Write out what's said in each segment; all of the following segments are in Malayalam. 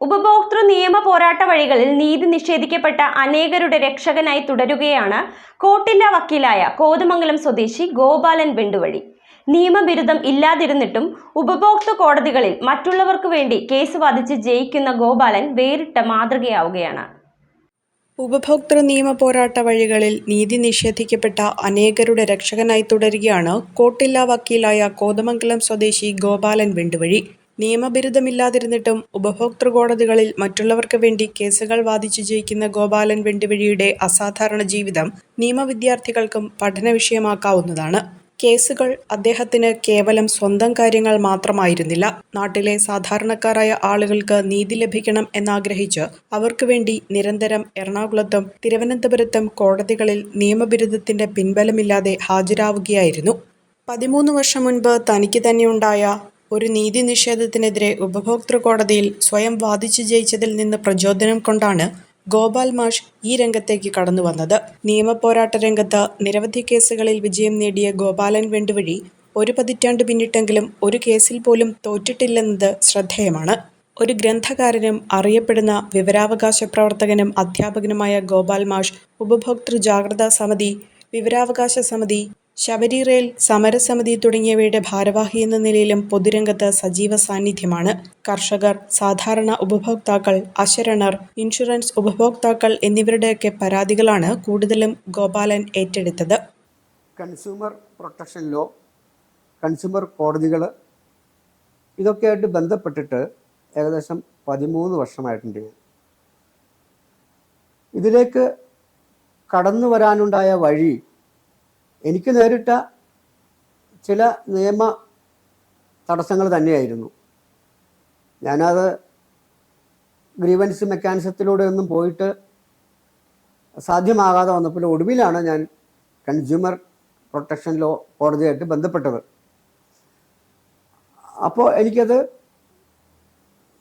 ഉപഭോക്തൃ നിയമ പോരാട്ട വഴികളിൽ നീതി നിഷേധിക്കപ്പെട്ട അനേകരുടെ രക്ഷകനായി തുടരുകയാണ് കോട്ടില്ല വക്കീലായ കോതമംഗലം സ്വദേശി ഗോപാലൻ വെണ്ടുവഴി. നിയമബിരുദം ഇല്ലാതിരുന്നിട്ടും ഉപഭോക്തൃ കോടതികളിൽ മറ്റുള്ളവർക്ക് വേണ്ടി കേസ് വാദിച്ച് ജയിക്കുന്ന ഗോപാലൻ വേറിട്ട മാതൃകയാവുകയാണ്. ഉപഭോക്തൃ നിയമ പോരാട്ട വഴികളിൽ നീതി നിഷേധിക്കപ്പെട്ട അനേകരുടെ രക്ഷകനായി തുടരുകയാണ് കോട്ടില്ല വക്കീലായ കോതമംഗലം സ്വദേശി ഗോപാലൻ വെണ്ടുവഴി. നിയമബിരുദമില്ലാതിരുന്നിട്ടും ഉപഭോക്തൃ കോടതികളിൽ മറ്റുള്ളവർക്ക് വേണ്ടി കേസുകൾ വാദിച്ചു ജയിക്കുന്ന ഗോപാലൻ വെണ്ടിവഴിയുടെ അസാധാരണ ജീവിതം നിയമവിദ്യാർത്ഥികൾക്കും പഠന വിഷയമാക്കാവുന്നതാണ്. കേസുകൾ അദ്ദേഹത്തിന് കേവലം സ്വന്തം കാര്യങ്ങൾ മാത്രമായിരുന്നില്ല. നാട്ടിലെ സാധാരണക്കാരായ ആളുകൾക്ക് നീതി ലഭിക്കണം എന്നാഗ്രഹിച്ച് അവർക്ക് വേണ്ടി നിരന്തരം എറണാകുളത്തും തിരുവനന്തപുരത്തും കോടതികളിൽ നിയമബിരുദത്തിന്റെ പിൻബലമില്ലാതെ ഹാജരാവുകയായിരുന്നു. പതിമൂന്ന് വർഷം മുൻപ് തനിക്ക് തന്നെയുണ്ടായ ഒരു നീതി നിഷേധത്തിനെതിരെ ഉപഭോക്തൃ കോടതിയിൽ സ്വയം വാദിച്ചു ജയിച്ചതിൽ നിന്ന് പ്രചോദനം കൊണ്ടാണ് ഗോപാൽ മാഷ് ഈ രംഗത്തേക്ക് കടന്നു വന്നത്. നിയമപോരാട്ട രംഗത്ത് നിരവധി കേസുകളിൽ വിജയം നേടിയ ഗോപാലൻ വെണ്ടുവഴി ഒരു പതിറ്റാണ്ട് പിന്നിട്ടെങ്കിലും ഒരു കേസിൽ പോലും തോറ്റിട്ടില്ലെന്നത് ശ്രദ്ധേയമാണ്. ഒരു ഗ്രന്ഥകാരനും അറിയപ്പെടുന്ന വിവരാവകാശ പ്രവർത്തകനും അധ്യാപകനുമായ ഗോപാൽ മാഷ് ഉപഭോക്തൃ ജാഗ്രതാ സമിതി വിവരാവകാശ സമിതി ശബരി റെയിൽ സമരസമിതി തുടങ്ങിയവയുടെ ഭാരവാഹി എന്ന നിലയിലും പൊതുരംഗത്ത് സജീവ സാന്നിധ്യമാണ്. കർഷകർ സാധാരണ ഉപഭോക്താക്കൾ അശരണർ ഇൻഷുറൻസ് ഉപഭോക്താക്കൾ എന്നിവരുടെയൊക്കെ പരാതികളാണ് കൂടുതലും ഗോപാലൻ ഏറ്റെടുത്തത്. കൺസ്യൂമർ പ്രൊട്ടക്ഷൻ ലോ കൺസ്യൂമർ കോടതികൾ ഇതൊക്കെയായിട്ട് ബന്ധപ്പെട്ടിട്ട് ഏകദേശം പതിമൂന്ന് വർഷമായിട്ടുണ്ട്. ഇതിലേക്ക് കടന്നു വരാനുണ്ടായ വഴി എനിക്ക് നേരിട്ട ചില നിയമ തടസ്സങ്ങൾ തന്നെയായിരുന്നു. ഞാനത് ഗ്രീവൻസ് മെക്കാനിസത്തിലൂടെ ഒന്നും പോയിട്ട് സാധ്യമാകാതെ വന്നപ്പോൾ ഒടുവിലാണ് ഞാൻ കൺസ്യൂമർ പ്രൊട്ടക്ഷൻ ലോ കോടതിയായിട്ട് ബന്ധപ്പെട്ടത്. അപ്പോൾ എനിക്കത്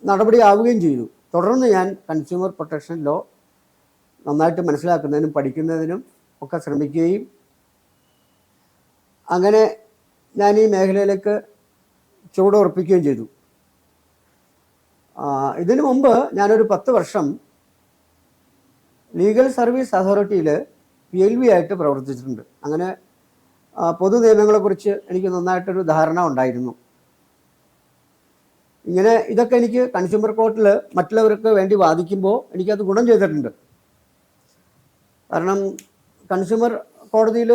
നടപടിയാവുകയും ചെയ്തു. തുടർന്ന് ഞാൻ കൺസ്യൂമർ പ്രൊട്ടക്ഷൻ ലോ നന്നായിട്ട് മനസ്സിലാക്കുന്നതിനും പഠിക്കുന്നതിനും ഒക്കെ ശ്രമിക്കുകയും അങ്ങനെ ഞാൻ ഈ മേഖലയിലേക്ക് ചുവടുറപ്പിക്കുകയും ചെയ്തു. ഇതിനു മുമ്പ് ഞാനൊരു പത്ത് വർഷം ലീഗൽ സർവീസ് അതോറിറ്റിയിൽ പി എൽ വി ആയിട്ട് പ്രവർത്തിച്ചിട്ടുണ്ട്. അങ്ങനെ പൊതു നിയമങ്ങളെക്കുറിച്ച് എനിക്ക് നന്നായിട്ടൊരു ധാരണ ഉണ്ടായിരുന്നു. ഇങ്ങനെ ഇതൊക്കെ എനിക്ക് കൺസ്യൂമർ കോർട്ടിൽ മറ്റുള്ളവർക്ക് വേണ്ടി വാദിക്കുമ്പോൾ എനിക്കത് ഗുണം ചെയ്തിട്ടുണ്ട്. കാരണം കൺസ്യൂമർ കോടതിയിൽ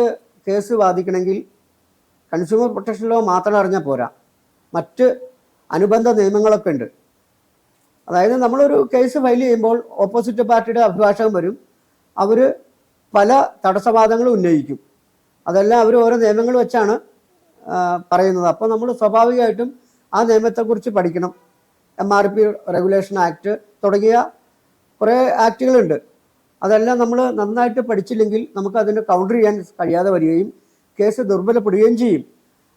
കേസ് വാദിക്കണമെങ്കിൽ കൺസ്യൂമർ പ്രൊട്ടക്ഷൻ ലോ മാത്രം അറിഞ്ഞാൽ പോരാ. മറ്റ് അനുബന്ധ നിയമങ്ങളൊക്കെ ഉണ്ട്. അതായത് നമ്മളൊരു കേസ് ഫയൽ ചെയ്യുമ്പോൾ ഓപ്പോസിറ്റ് പാർട്ടിയുടെ അഭിഭാഷകൻ വരും. അവർ പല തടസ്സവാദങ്ങളും ഉന്നയിക്കും. അതെല്ലാം അവർ ഓരോ നിയമങ്ങൾ വെച്ചാണ് പറയുന്നത്. അപ്പോൾ നമ്മൾ സ്വാഭാവികമായിട്ടും ആ നിയമത്തെക്കുറിച്ച് പഠിക്കണം. M R P regulation act തുടങ്ങിയ കുറേ ആക്റ്റുകളുണ്ട്. അതെല്ലാം നമ്മൾ നന്നായിട്ട് പഠിച്ചില്ലെങ്കിൽ നമുക്ക് അതിന് കൗണ്ടർ ചെയ്യാൻ കഴിയാതെ വരികയും കേസ് ദുർബലപ്പെടുകയും ചെയ്യും.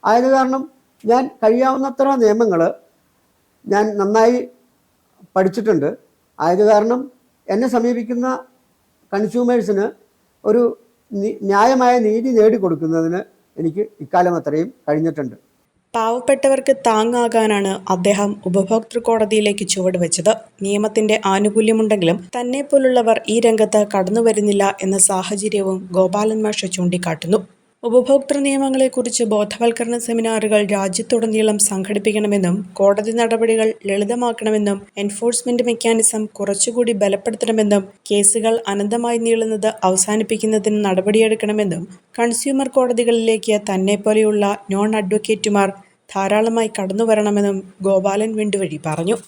ആയത് കാരണം ഞാൻ കഴിയാവുന്നത്ര നിയമങ്ങൾ ഞാൻ നന്നായി പഠിച്ചിട്ടുണ്ട്. ആയത് കാരണം എന്നെ സമീപിക്കുന്ന കൺസ്യൂമേഴ്സിന് ഒരു ന്യായമായ നീതി നേടിക്കൊടുക്കുന്നതിന് എനിക്ക് ഇക്കാലം അത്രയും കഴിഞ്ഞിട്ടുണ്ട്. പാവപ്പെട്ടവർക്ക് താങ്ങാകാനാണ് അദ്ദേഹം ഉപഭോക്തൃ കോടതിയിലേക്ക് ചുവടുവെച്ചത് നിയമത്തിന്റെ ആനുകൂല്യമുണ്ടെങ്കിലും തന്നെ പോലുള്ളവർ ഈ രംഗത്ത് കടന്നുവരുന്നില്ല എന്ന സാഹചര്യവും ഗോപാലൻ മാഷ ചൂണ്ടിക്കാട്ടുന്നു. ഉപഭോക്തൃ നിയമങ്ങളെക്കുറിച്ച് ബോധവൽക്കരണ സെമിനാറുകൾ രാജ്യത്തുടനീളം സംഘടിപ്പിക്കണമെന്നും കോടതി നടപടികൾ ലളിതമാക്കണമെന്നും എൻഫോഴ്സ്മെന്റ് മെക്കാനിസം കുറച്ചുകൂടി ബലപ്പെടുത്തണമെന്നും കേസുകൾ അനന്തമായി നീളുന്നത് അവസാനിപ്പിക്കുന്നതിന് നടപടിയെടുക്കണമെന്നും കൺസ്യൂമർ കോടതികളിലേക്ക് തന്നെ പോലെയുള്ള നോൺ അഡ്വക്കേറ്റുമാർ ധാരാളമായി കടന്നുവരണമെന്നും ഗോപാലൻ വെണ്ടുവഴി പറഞ്ഞു.